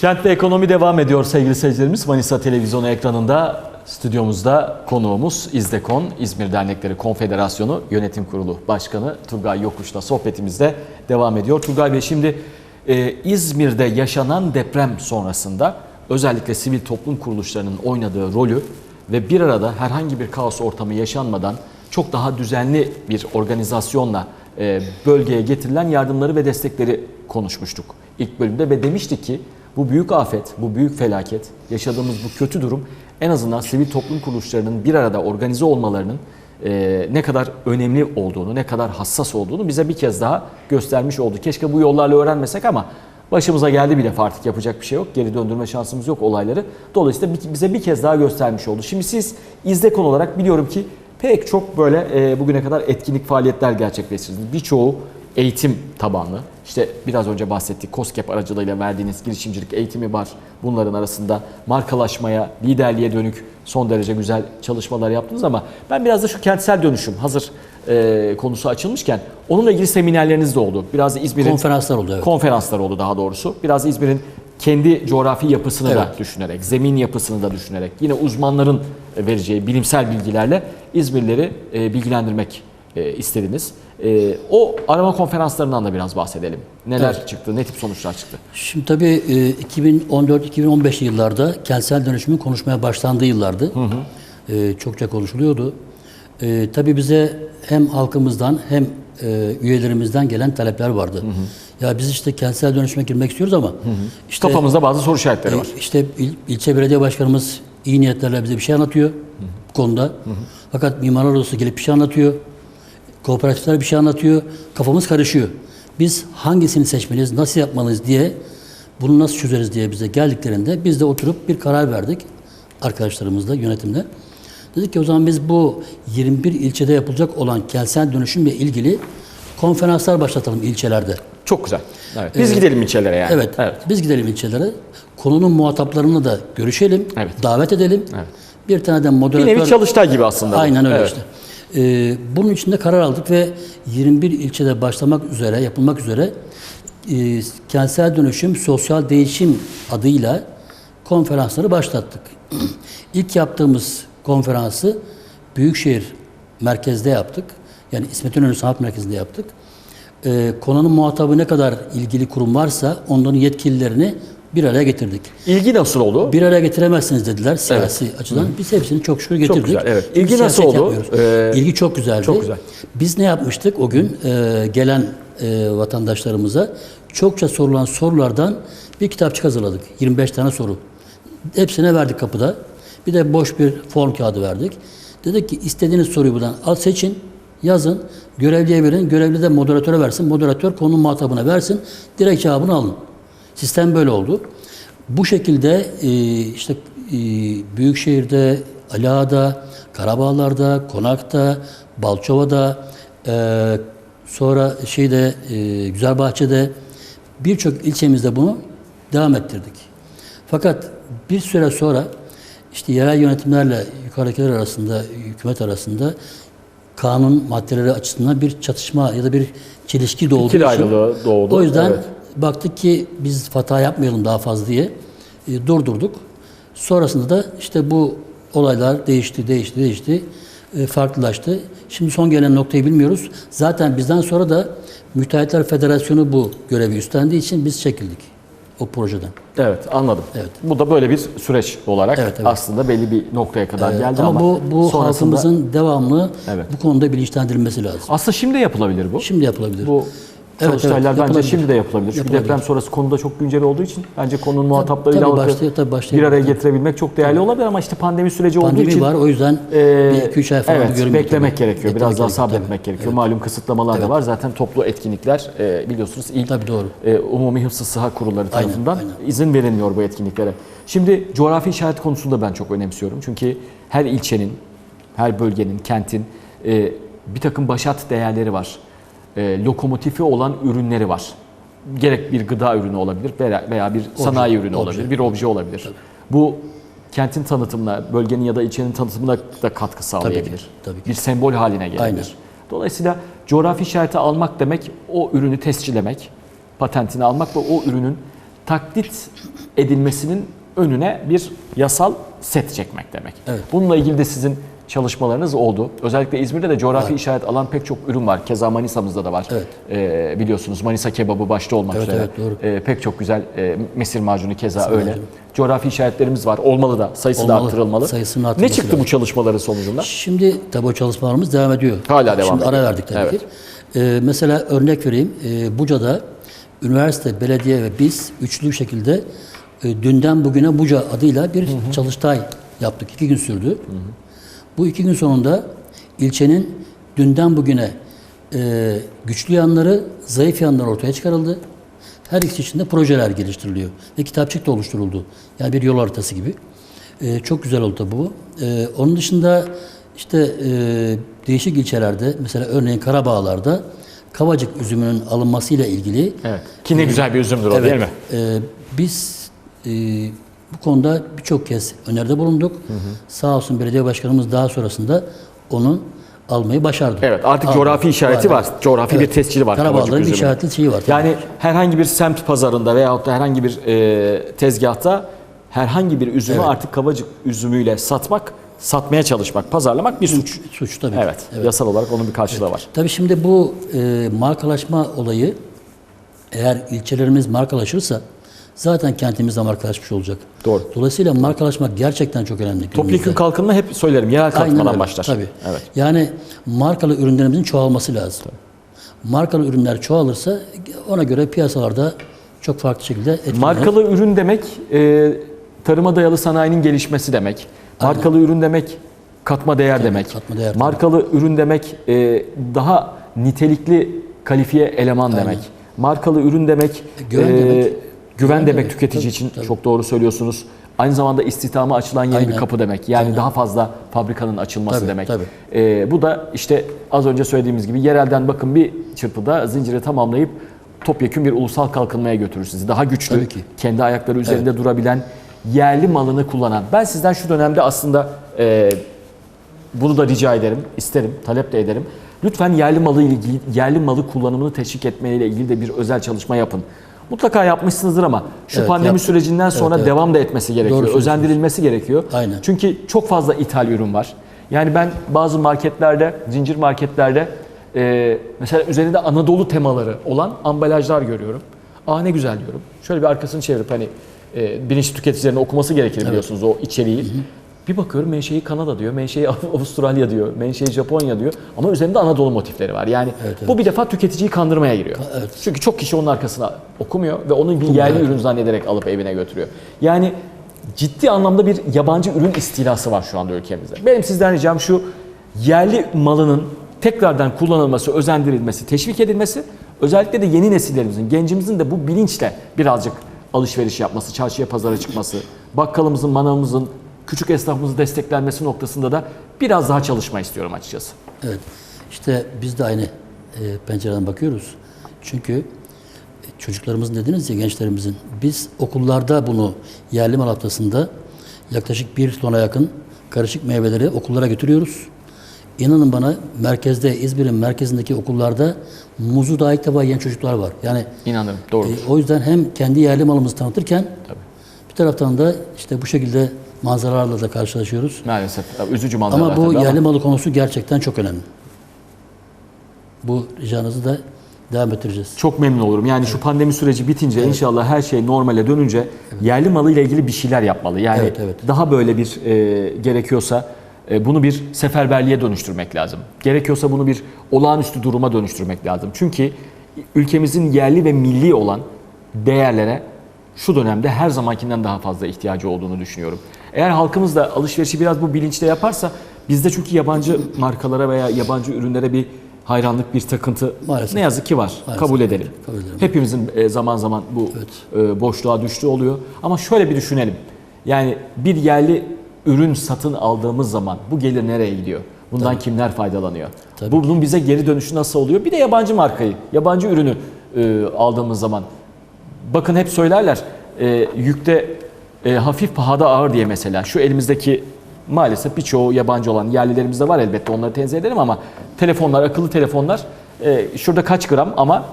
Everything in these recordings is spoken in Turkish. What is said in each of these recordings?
Kentte ekonomi devam ediyor sevgili seyircilerimiz. Manisa Televizyonu ekranında stüdyomuzda konuğumuz İzdekon, İzmir Dernekleri Konfederasyonu Yönetim Kurulu Başkanı Turgay Yokuş'la sohbetimizde devam ediyor. Turgay Bey şimdi e, İzmir'de yaşanan deprem sonrasında özellikle sivil toplum kuruluşlarının oynadığı rolü ve bir arada herhangi bir kaos ortamı yaşanmadan çok daha düzenli bir organizasyonla e, bölgeye getirilen yardımları ve destekleri konuşmuştuk ilk bölümde ve demiştik ki bu büyük afet, bu büyük felaket, yaşadığımız bu kötü durum en azından sivil toplum kuruluşlarının bir arada organize olmalarının e, ne kadar önemli olduğunu, ne kadar hassas olduğunu bize bir kez daha göstermiş oldu. Keşke bu yollarla öğrenmesek ama başımıza geldi bile artık yapacak bir şey yok. Geri döndürme şansımız yok olayları. Dolayısıyla bir- bize bir kez daha göstermiş oldu. Şimdi siz İzdekon olarak biliyorum ki pek çok böyle e, bugüne kadar etkinlik faaliyetler gerçekleştirdiniz. Birçoğu eğitim tabanlı. İşte biraz önce bahsettik COSGAP aracılığıyla verdiğiniz girişimcilik eğitimi var. Bunların arasında markalaşmaya, liderliğe dönük son derece güzel çalışmalar yaptınız ama ben biraz da şu kentsel dönüşüm hazır e, konusu açılmışken onunla ilgili seminerleriniz de oldu. Biraz da İzmir'in Konferanslar oldu evet. konferanslar oldu daha doğrusu. Biraz da İzmir'in kendi coğrafi yapısını da Evet. düşünerek, zemin yapısını da düşünerek, yine uzmanların vereceği bilimsel bilgilerle İzmirlileri e, bilgilendirmek e, istediniz. E, o arama konferanslarından da biraz bahsedelim. Neler çıktı, ne tip sonuçlar çıktı? Şimdi tabii e, 2014-2015 yıllarda kentsel dönüşümün konuşmaya başlandığı yıllardı. E, çokça konuşuluyordu. E, tabii bize hem halkımızdan hem e, üyelerimizden gelen talepler vardı. Ya biz işte kentsel dönüşüme girmek istiyoruz ama işte Kafamızda bazı soru işaretleri var. E, İşte il, ilçe belediye başkanımız iyi niyetlerle bize bir şey anlatıyor bu konuda. Fakat mimarlar odası gelip bir şey anlatıyor. Kooperatifler bir şey anlatıyor. Kafamız karışıyor. Biz hangisini seçmeliyiz, nasıl yapmalıyız diye, bunu nasıl çözeriz diye bize geldiklerinde biz de oturup bir karar verdik arkadaşlarımızla, yönetimle. Dedik ki o zaman biz bu 21 ilçede yapılacak olan kentsel dönüşümle ilgili konferanslar başlatalım ilçelerde. Çok güzel. Evet. Biz gidelim ilçelere yani. Evet, Biz gidelim ilçelere. Konunun muhataplarını da görüşelim. Evet. Davet edelim. Evet. Bir tane de Bir moderatör. nevi çalıştay gibi aslında. Aynen öyle Evet. işte. Ee, bunun için de karar aldık ve 21 ilçede başlamak üzere, yapılmak üzere e, kentsel dönüşüm, sosyal değişim adıyla konferansları başlattık. İlk yaptığımız konferansı Büyükşehir merkezde yaptık. Yani İsmet İnönü Sanat Merkezi'nde yaptık. Ee, konunun muhatabı ne kadar ilgili kurum varsa onların yetkililerini bir araya getirdik. İlgi nasıl oldu? Bir araya getiremezsiniz dediler siyasi açıdan. Biz hepsini çok şükür getirdik. güzel, evet. İlgi nasıl siyaset oldu? yapmıyoruz. Ee, İlgi çok güzeldi. çok güzel. Biz ne yapmıştık o gün? Ee, gelen e, vatandaşlarımıza çokça sorulan sorulardan bir kitapçık hazırladık. 25 tane soru. Hepsine verdik kapıda. Bir de boş bir form kağıdı verdik. Dedik ki istediğiniz soruyu buradan al seçin, yazın, görevliye verin, görevli de moderatöre versin, moderatör konunun muhatabına versin, direkt cevabını alın. Sistem böyle oldu. Bu şekilde e, işte e, Büyükşehir'de, Alağa'da, Karabağlar'da, Konak'ta, Balçova'da, e, sonra şeyde e, Güzelbahçe'de birçok ilçemizde bunu devam ettirdik. Fakat bir süre sonra işte yerel yönetimlerle yukarıdakiler arasında, hükümet arasında kanun maddeleri açısından bir çatışma ya da bir çelişki doğduğu için doğdu, O yüzden evet. Baktık ki biz hata yapmayalım daha fazla diye e, durdurduk. Sonrasında da işte bu olaylar değişti, değişti, değişti, e, farklılaştı. Şimdi son gelen noktayı bilmiyoruz. Zaten bizden sonra da Müteahhitler Federasyonu bu görevi üstlendiği için biz çekildik o projeden. Evet anladım. Evet. Bu da böyle bir süreç olarak Evet, evet. aslında belli bir noktaya kadar geldi ama, ama, bu bu sonrasında halkımızın devamlı Evet. bu konuda bilinçlendirilmesi lazım. aslında şimdi yapılabilir bu. Şimdi yapılabilir. Bu Evet, çalıştaylar evet, bence şimdi de yapılabilir. Çünkü deprem sonrası konuda çok güncel olduğu için bence konunun muhataplarıyla tabii başlıyor, tabii bir başlıyor. araya getirebilmek çok değerli olabilir ama işte pandemi süreci olduğu Pandemi için var o yüzden Ee, bir iki üç ay falan evet, bir görünmüyor beklemek tabii. gerekiyor. Biraz daha sabretmek tabii. gerekiyor. Malum kısıtlamalar da var. Zaten toplu etkinlikler e, biliyorsunuz ilk Tabii doğru. e, Umumi Hıfzı Sıha Kurulları Aynen, tarafından aynen. izin verilmiyor bu etkinliklere. Şimdi coğrafi işaret konusunda ben çok önemsiyorum. Çünkü her ilçenin, her bölgenin, kentin e, bir takım başat değerleri var. E, lokomotifi olan ürünleri var. Gerek bir gıda ürünü olabilir veya, veya bir sanayi ürünü obje. olabilir, bir obje olabilir. Bu kentin tanıtımına, bölgenin ya da ilçenin tanıtımına da katkı sağlayabilir. tabii ki. Bir sembol haline gelebilir. Aynen. Dolayısıyla coğrafi işareti almak demek o ürünü tescillemek, patentini almak ve o ürünün taklit edilmesinin önüne bir yasal set çekmek demek. Evet. Bununla ilgili de sizin çalışmalarınız oldu. Özellikle İzmir'de de coğrafi işaret alan pek çok ürün var. Keza Manisa'mızda da var. Evet. Ee, biliyorsunuz Manisa kebabı başta olmak Evet, üzere. evet, doğru. Ee, pek çok güzel e, mesir macunu keza Mesir öyle. macunu. Coğrafi işaretlerimiz var. Olmalı da sayısı da Olmalı. arttırılmalı. Sayısının ne çıktı lazım. bu çalışmaların sonucunda? Şimdi tabii o çalışmalarımız devam ediyor. Hala devam Şimdi ara verdik tabii Evet. ki. Ee, mesela örnek vereyim. Ee, Buca'da üniversite, belediye ve biz üçlü bir şekilde e, dünden bugüne Buca adıyla bir çalıştay yaptık. İki gün sürdü. Bu iki gün sonunda ilçenin dünden bugüne e, güçlü yanları, zayıf yanları ortaya çıkarıldı. Her ikisi için de projeler geliştiriliyor. Ve kitapçık da oluşturuldu. Yani bir yol haritası gibi. E, çok güzel oldu bu. E, onun dışında işte e, değişik ilçelerde mesela örneğin Karabağlar'da Kavacık üzümünün alınmasıyla ilgili Evet. Ki ne güzel bir üzümdür o Evet. değil mi? Ee, biz e, bu konuda birçok kez öneride bulunduk. Sağ olsun belediye başkanımız daha sonrasında onun almayı başardı. Evet artık Aldı. coğrafi işareti var. Coğrafi bir tescili var. Karabağların bir işaretli şeyi var. tabii. Yani herhangi bir semt pazarında veyahut da herhangi bir e, tezgahta herhangi bir üzümü Evet. artık kavacık üzümüyle satmak, satmaya çalışmak, pazarlamak bir suç. suç tabii. ki. Evet, yasal olarak onun bir karşılığı var. Tabii şimdi bu e, markalaşma olayı eğer ilçelerimiz markalaşırsa zaten kentimiz de markalaşmış olacak. Doğru. Dolayısıyla markalaşmak gerçekten çok önemli. Topyekun kalkınma hep söylerim, yerel Aynen kalkınmadan başlar. Tabii. Evet. Yani markalı ürünlerimizin çoğalması lazım. Markalı ürünler çoğalırsa ona göre piyasalarda çok farklı şekilde etkilenir. Markalı ürün demek e, tarıma dayalı sanayinin gelişmesi demek. Markalı ürün demek katma değer demek. katma değer, tabii. Markalı ürün demek e, daha nitelikli kalifiye eleman demek. Markalı ürün demek Güven e, demek. Güven demek demek. tüketici Tabii, için tabii. çok doğru söylüyorsunuz. Aynı zamanda istihdama açılan yeni bir Aynen. kapı demek. Yani daha fazla fabrikanın açılması Tabii, demek. tabii. E, bu da işte az önce söylediğimiz gibi yerelden bakın bir çırpıda zinciri tamamlayıp topyekun bir ulusal kalkınmaya götürür sizi. Daha güçlü, Tabii ki. kendi ayakları üzerinde durabilen, yerli malını kullanan. Ben sizden şu dönemde aslında e, bunu da rica ederim, isterim, talep de ederim. Lütfen yerli malı ilgili, yerli malı kullanımını teşvik etmeyle ilgili de bir özel çalışma yapın. Mutlaka yapmışsınızdır ama şu Evet, pandemi yaptık. sürecinden sonra evet. devam da etmesi gerekiyor. söylüyorsunuz. Özendirilmesi gerekiyor. Aynen. Çünkü çok fazla ithal ürün var. Yani ben bazı marketlerde, zincir marketlerde e, mesela üzerinde Anadolu temaları olan ambalajlar görüyorum. Aa ne güzel diyorum. Şöyle bir arkasını çevirip hani e, bilinçli tüketicilerin okuması gerekir biliyorsunuz o içeriği. Bir bakıyorum menşei Kanada diyor, menşei Avustralya diyor, menşei Japonya diyor ama üzerinde Anadolu motifleri var. Yani Evet, evet. bu bir defa tüketiciyi kandırmaya giriyor. Evet. Çünkü çok kişi onun arkasına okumuyor ve onu bir yerli evet. ürün zannederek alıp evine götürüyor. Yani ciddi anlamda bir yabancı ürün istilası var şu anda ülkemizde. Benim sizden ricam şu yerli malının tekrardan kullanılması, özendirilmesi, teşvik edilmesi özellikle de yeni nesillerimizin, gencimizin de bu bilinçle birazcık alışveriş yapması, çarşıya pazara çıkması, bakkalımızın, manavımızın, küçük esnafımızın desteklenmesi noktasında da biraz daha çalışma istiyorum açıkçası. Evet. İşte biz de aynı e, pencereden bakıyoruz. Çünkü e, çocuklarımızın dediniz ya gençlerimizin biz okullarda bunu yerli mal haftasında yaklaşık bir tona yakın karışık meyveleri okullara götürüyoruz. İnanın bana merkezde İzmir'in merkezindeki okullarda muzu daha ilk defa yiyen çocuklar var. Yani İnanırım, doğru. e, o yüzden hem kendi yerli malımızı tanıtırken bir taraftan da işte bu şekilde manzaralarla da karşılaşıyoruz. Maalesef üzücü manzaralar Ama bu yerli malı konusu gerçekten çok önemli. Bu ricanızı da devam ettireceğiz. Çok memnun olurum. Yani şu pandemi süreci bitince inşallah her şey normale dönünce yerli malı ile ilgili bir şeyler yapmalı. Yani Evet, evet. daha böyle bir e, gerekiyorsa e, bunu bir seferberliğe dönüştürmek lazım. Gerekiyorsa bunu bir olağanüstü duruma dönüştürmek lazım. Çünkü ülkemizin yerli ve milli olan değerlere şu dönemde her zamankinden daha fazla ihtiyacı olduğunu düşünüyorum. Eğer halkımız da alışverişi biraz bu bilinçle yaparsa bizde çünkü yabancı markalara veya yabancı ürünlere bir hayranlık, bir takıntı Maalesef. ne yazık ki var. Maalesef. Kabul edelim. Kabul edelim. Hepimizin e, zaman zaman bu e, boşluğa düştüğü oluyor. Ama şöyle bir düşünelim. Yani bir yerli ürün satın aldığımız zaman bu gelir nereye gidiyor? Bundan kimler faydalanıyor? Tabii Bunun bize geri dönüşü nasıl oluyor? Bir de yabancı markayı, yabancı ürünü e, aldığımız zaman bakın hep söylerler e, yükte e, hafif pahada ağır diye mesela şu elimizdeki maalesef birçoğu yabancı olan yerlilerimizde var elbette onları tenzih ederim ama telefonlar akıllı telefonlar e, şurada kaç gram ama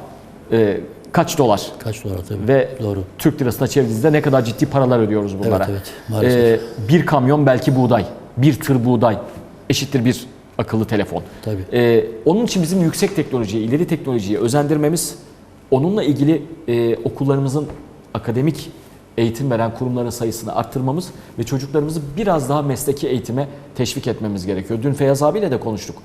e, kaç dolar? Kaç dolar tabii. Ve Doğru. Türk lirasına çevirdiğinizde ne kadar ciddi paralar ödüyoruz bunlara. Evet, evet, maalesef. Ee, bir kamyon belki buğday, bir tır buğday eşittir bir akıllı telefon. Tabii. Ee, onun için bizim yüksek teknolojiye, ileri teknolojiye özendirmemiz, onunla ilgili e, okullarımızın akademik eğitim veren kurumların sayısını arttırmamız ve çocuklarımızı biraz daha mesleki eğitime teşvik etmemiz gerekiyor. Dün Feyyaz abiyle de konuştuk.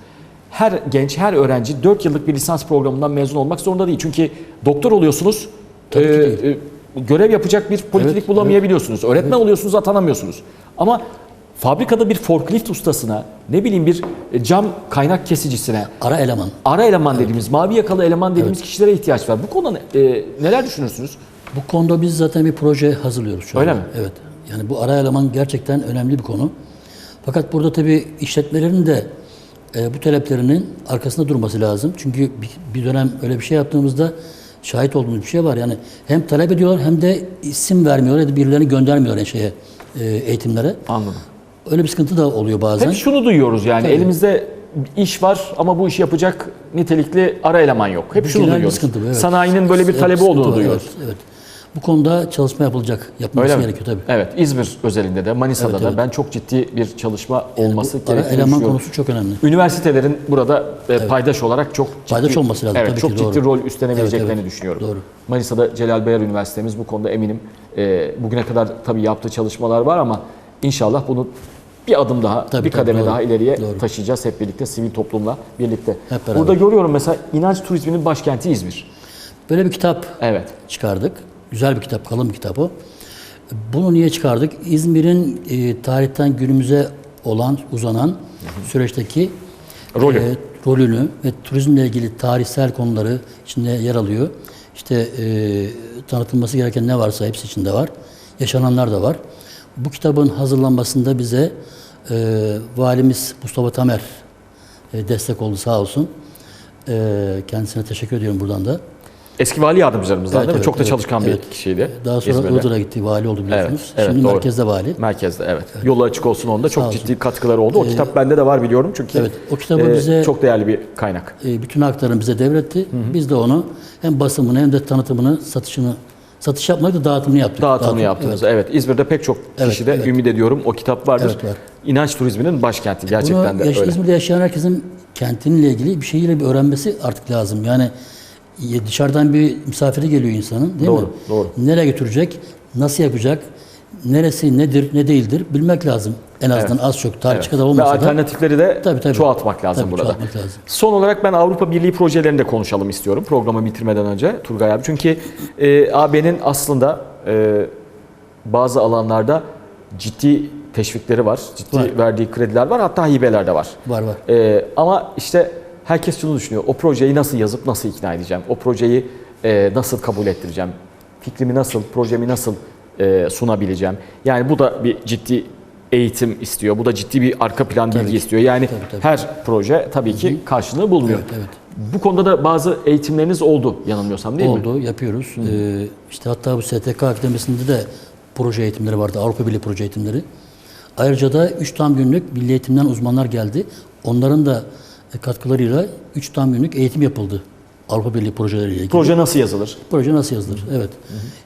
Her genç, her öğrenci 4 yıllık bir lisans programından mezun olmak zorunda değil. Çünkü doktor oluyorsunuz, Tabii ki e, değil. e, görev yapacak bir politik Evet, bulamayabiliyorsunuz. Öğretmen oluyorsunuz, atanamıyorsunuz. Ama fabrikada bir forklift ustasına, ne bileyim bir e, cam kaynak kesicisine, Ara eleman. ara eleman dediğimiz, mavi yakalı eleman dediğimiz kişilere ihtiyaç var. Bu konuda e, neler düşünürsünüz? Bu konuda biz zaten bir proje hazırlıyoruz şu Öyle anda. mi? Evet. Yani bu ara eleman gerçekten önemli bir konu. Fakat burada tabii işletmelerin de e, bu taleplerinin arkasında durması lazım. Çünkü bir, bir dönem öyle bir şey yaptığımızda şahit olduğumuz bir şey var. Yani hem talep ediyorlar hem de isim vermiyorlar ya da birilerini göndermiyorlar şeye e, eğitimlere. Anladım. Öyle bir sıkıntı da oluyor bazen. Hep şunu duyuyoruz yani elimizde iş var ama bu işi yapacak nitelikli ara eleman yok. Hep Bu şunu bir duyuyoruz. sıkıntı bu, evet. Sanayinin böyle bir talebi olduğunu var, duyuyoruz. Evet, evet. Bu konuda çalışma yapılacak, yapılması Öyle mi? gerekiyor tabii. Evet, İzmir özelinde de Manisa'da Evet, da evet. ben çok ciddi bir çalışma olması Bu ara gerektiğini eleman düşünüyorum. konusu çok önemli. Üniversitelerin burada e, paydaş olarak çok ciddi, Paydaş olması lazım, Evet, tabii çok ki, ciddi doğru. rol üstlenebileceklerini Evet, evet. düşünüyorum. Doğru. Manisa'da Celal Bayar Üniversitemiz bu konuda eminim e, bugüne kadar tabii yaptığı çalışmalar var ama inşallah bunu bir adım daha, Tabii, bir tabii, kademe doğru. daha ileriye Doğru. taşıyacağız hep birlikte sivil toplumla birlikte. Hep beraber. Burada görüyorum mesela inanç turizminin başkenti İzmir. Böyle bir kitap Evet. çıkardık. Güzel bir kitap, kalın bir kitap o. Bunu niye çıkardık? İzmir'in e, tarihten günümüze olan, uzanan süreçteki Rolü. e, rolünü ve turizmle ilgili tarihsel konuları içinde yer alıyor. İşte e, tanıtılması gereken ne varsa hepsi içinde var. Yaşananlar da var. Bu kitabın hazırlanmasında bize e, valimiz Mustafa Tamer e, destek oldu sağ olsun. E, kendisine teşekkür ediyorum buradan da. Eski vali yardımcılarımızdan Evet, değil mi? evet, Çok da evet, çalışkan evet. bir kişiydi. Daha sonra İzmir'de. Iğdır'a gitti, vali oldu biliyorsunuz. Evet, evet, Şimdi doğru. merkezde vali. Merkezde evet. Yolu açık olsun onda. Çok Sağ olsun. ciddi katkıları oldu. O kitap bende de var biliyorum çünkü Evet, o kitabı e, bize- çok değerli bir kaynak. E, bütün haklarını bize devretti. Biz de onu hem basımını hem de tanıtımını, satışını, satış yapmadık da dağıtımını yaptık. Dağıtımını Dağıtım, yaptınız. Evet. İzmir'de pek çok Evet, kişi de evet. ümit ediyorum o kitap vardır. Evet, var. İnanç turizminin başkenti Bunu gerçekten de yaş- öyle. İzmir'de yaşayan herkesin kentinle ilgili bir şeyiyle bir öğrenmesi artık lazım. Yani dışarıdan bir misafiri geliyor insanın değil Doğru, mi? doğru. Nereye götürecek, nasıl yapacak, neresi nedir, ne değildir bilmek lazım. En azından az çok tarihçi kadar Ve olmasa da. alternatifleri de Tabii, tabii. çoğaltmak lazım Tabii, burada. çoğaltmak lazım. Son olarak ben Avrupa Birliği projelerini de konuşalım istiyorum programı bitirmeden önce Turgay abi. Çünkü e, AB'nin aslında e, bazı alanlarda ciddi teşvikleri var, ciddi Var. verdiği krediler var, hatta hibeler de var. Var var. E, ama işte herkes şunu düşünüyor, o projeyi nasıl yazıp nasıl ikna edeceğim, o projeyi e, nasıl kabul ettireceğim, fikrimi nasıl, projemi nasıl e, sunabileceğim. Yani bu da bir ciddi eğitim istiyor, bu da ciddi bir arka plan bilgi ki. istiyor. Yani Tabii, tabii. her proje tabii ki karşılığı bulmuyor. Evet, evet. Bu konuda da bazı eğitimleriniz oldu yanılmıyorsam değil mi? Oldu, yapıyoruz. Ee, işte hatta bu STK Akademisi'nde de proje eğitimleri vardı, Avrupa Birliği proje eğitimleri. Ayrıca da 3 tam günlük milli eğitimden uzmanlar geldi. Onların da katkılarıyla 3 tam günlük eğitim yapıldı. Avrupa Birliği projeleriyle ilgili. Proje nasıl yazılır? Proje nasıl yazılır? Evet.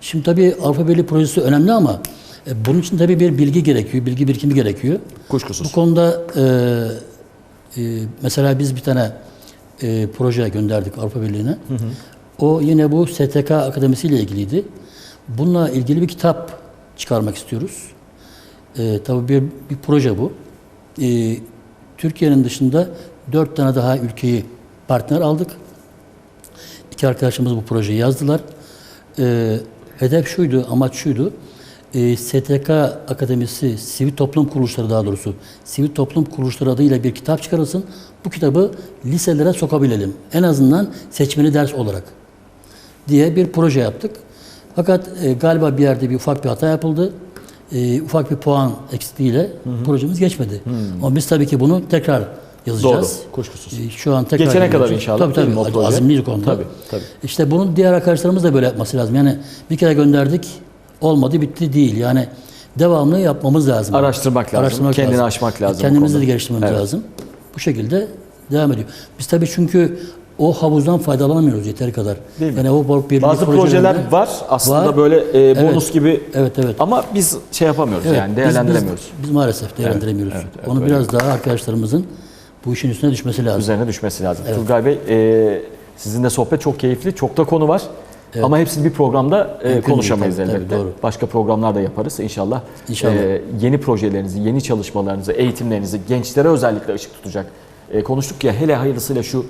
Şimdi tabii Avrupa Birliği projesi önemli ama e, bunun için tabii bir bilgi gerekiyor, bilgi birikimi gerekiyor. Bu Kuşkusuz. konuda e, e, mesela biz bir tane e, proje gönderdik Avrupa Birliği'ne. O yine bu STK Akademisi ile ilgiliydi. Bununla ilgili bir kitap çıkarmak istiyoruz. E, tabii bir, bir proje bu. E, Türkiye'nin dışında dört tane daha ülkeyi partner aldık. İki arkadaşımız bu projeyi yazdılar. Ee, hedef şuydu, amaç şuydu. Ee, STK Akademisi, Sivil Toplum Kuruluşları daha doğrusu, Sivil Toplum Kuruluşları adıyla bir kitap çıkarılsın. Bu kitabı liselere sokabilelim. En azından seçmeli ders olarak diye bir proje yaptık. Fakat e, galiba bir yerde bir ufak bir hata yapıldı. E, ufak bir puan eksikliğiyle projemiz geçmedi. Ama biz tabii ki bunu tekrar yazacağız. Doğru, kuşkusuz. E, şu an tekrar Geçene kadar inşallah, Tabii tabii. o proje? Azimliyiz konuda. Tabii, tabii. İşte bunun diğer arkadaşlarımız da böyle yapması lazım. Yani bir kere gönderdik, olmadı, bitti değil. Yani devamlı yapmamız lazım. Araştırmak lazım, kendini lazım. aşmak lazım bu Kendimizi de geliştirmemiz Evet. lazım. Bu şekilde devam ediyor. Biz tabii çünkü o havuzdan faydalanamıyoruz yeteri kadar. Değil mi? Yani o bir Bazı projeler var aslında Var. böyle e, Evet. bonus gibi Evet evet. ama biz şey yapamıyoruz Evet, yani biz- değerlendiremiyoruz. Biz, biz maalesef değerlendiremiyoruz. evet, evet, Onu öyle. biraz daha arkadaşlarımızın bu işin üstüne düşmesi lazım. Üzerine düşmesi lazım. Turgay Bey e, sizinle sohbet çok keyifli, çok da konu var. Ama hepsini bir programda e, konuşamayız tabii, elbette. tabii, doğru. Başka programlar da yaparız inşallah. İnşallah. E, yeni projelerinizi, yeni çalışmalarınızı, eğitimlerinizi, gençlere özellikle ışık tutacak. E, konuştuk ya hele hayırlısıyla şu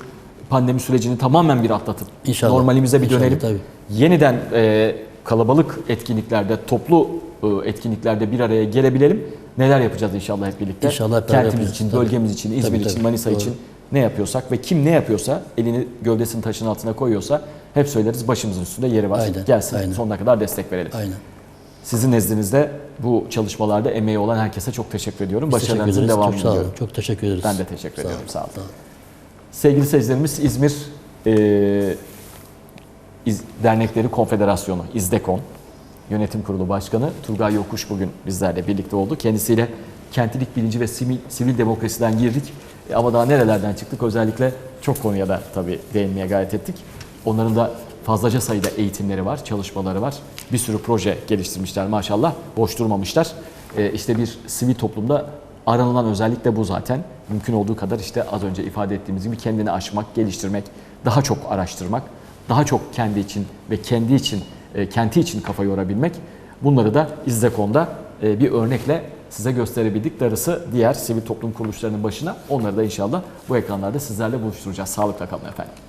pandemi sürecini tamamen bir atlatıp İnşallah. normalimize bir İnşallah, dönelim. tabii. Yeniden e, kalabalık etkinliklerde, toplu e, etkinliklerde bir araya gelebilelim. Neler yapacağız inşallah hep birlikte. İnşallah hep Kentimiz yapacağız, için, tabii. bölgemiz için, İzmir Tabii, için, tabii. Manisa Doğru. için ne yapıyorsak ve kim ne yapıyorsa elini gövdesini taşın altına koyuyorsa hep söyleriz başımızın üstünde yeri var. Aynen, Gelsin aynen. sonuna kadar destek verelim. Aynen. Sizin nezdinizde bu çalışmalarda emeği olan herkese çok teşekkür ediyorum. Başarılarınızın devamını Çok sağ olun. Çok teşekkür ederiz. Ben de teşekkür Sağ ediyorum. olun, Sağ olun. sağ olun. Sevgili seyircilerimiz İzmir e, İz- Dernekleri Konfederasyonu İzdekon Yönetim Kurulu Başkanı Turgay Yokuş bugün bizlerle birlikte oldu. Kendisiyle kentlilik bilinci ve sivil, sivil demokrasiden girdik. E, ama daha nerelerden çıktık özellikle çok konuya da tabii değinmeye gayret ettik. Onların da fazlaca sayıda eğitimleri var, çalışmaları var. Bir sürü proje geliştirmişler maşallah. Boş durmamışlar. E, işte bir sivil toplumda aranılan özellik de bu zaten. Mümkün olduğu kadar işte az önce ifade ettiğimiz gibi kendini aşmak, geliştirmek, daha çok araştırmak, daha çok kendi için ve kendi için, kenti için kafa yorabilmek. Bunları da İzdekon'da e, bir örnekle size gösterebildik. Darısı diğer sivil toplum kuruluşlarının başına. Onları da inşallah bu ekranlarda sizlerle buluşturacağız. Sağlıkla kalın efendim.